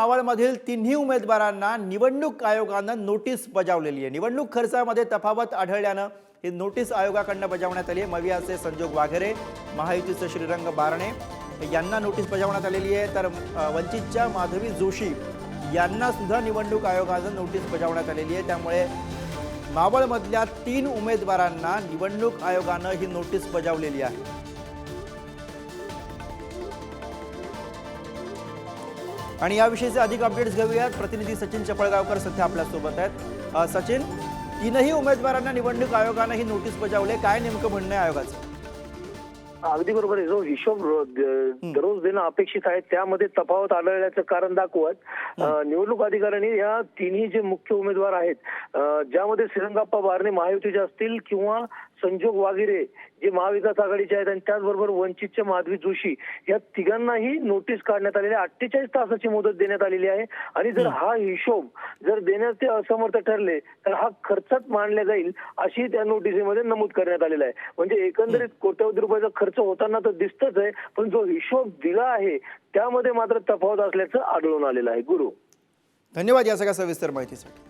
मावळमधील तिन्ही उमेदवारांना निवडणूक आयोगानं नोटीस बजावलेली आहे. निवडणूक खर्चामध्ये तफावत आढळल्यानं ही नोटीस आयोगाकडनं बजावण्यात आली आहे. मवियाचे संजोग वाघेरे महायुतीचे श्रीरंग बारणे यांना नोटीस बजावण्यात आलेली आहे. तर वंचितच्या माधवी जोशी यांना सुद्धा निवडणूक आयोगानं नोटीस बजावण्यात आलेली आहे. त्यामुळे मावळमधल्या तीन उमेदवारांना निवडणूक आयोगानं ही नोटीस बजावलेली आहे. आणि याविषयीचे अधिक अपडेट्स घेऊयात. प्रतिनिधी सचिन चपळगावकर सध्या आपल्यासोबत आहेत. सचिन तीनही उमेदवारांना निवडणूक आयोगानं ही नोटीस बजावले काय नेमकं म्हणणं आहे आयोगाचं? अगदी बरोबर आहे. जो हिशोब दररोज देणं अपेक्षित आहे त्यामध्ये तफावत आढळल्याचं कारण दाखवत निवडणूक अधिकाऱ्यांनी या तिन्ही जे मुख्य उमेदवार आहेत ज्यामध्ये श्रीरंगाप्पा बारणे महायुतीचे असतील किंवा संजोग वागिरे जे महाविकास आघाडीचे आहेत आणि त्याचबरोबर वंचितचे माधवी जोशी या तिघांनाही नोटीस काढण्यात आलेली आहे. अठ्ठेचाळीस तासाची मुदत देण्यात आलेली आहे. आणि जर हा हिशोब जर देण्यास ते असमर्थ ठरले तर हा खर्चात मानला जाईल अशी त्या नोटिसीमध्ये नमूद करण्यात आलेला आहे. म्हणजे एकंदरीत कोट्यवधी रुपयाचा खर्च होताना तर दिसतच आहे पण जो हिशोब दिला आहे त्यामध्ये मात्र तफावत असल्याचं आढळून आलेलं आहे. गुरु. धन्यवाद या सगळ्या सविस्तर माहितीसाठी.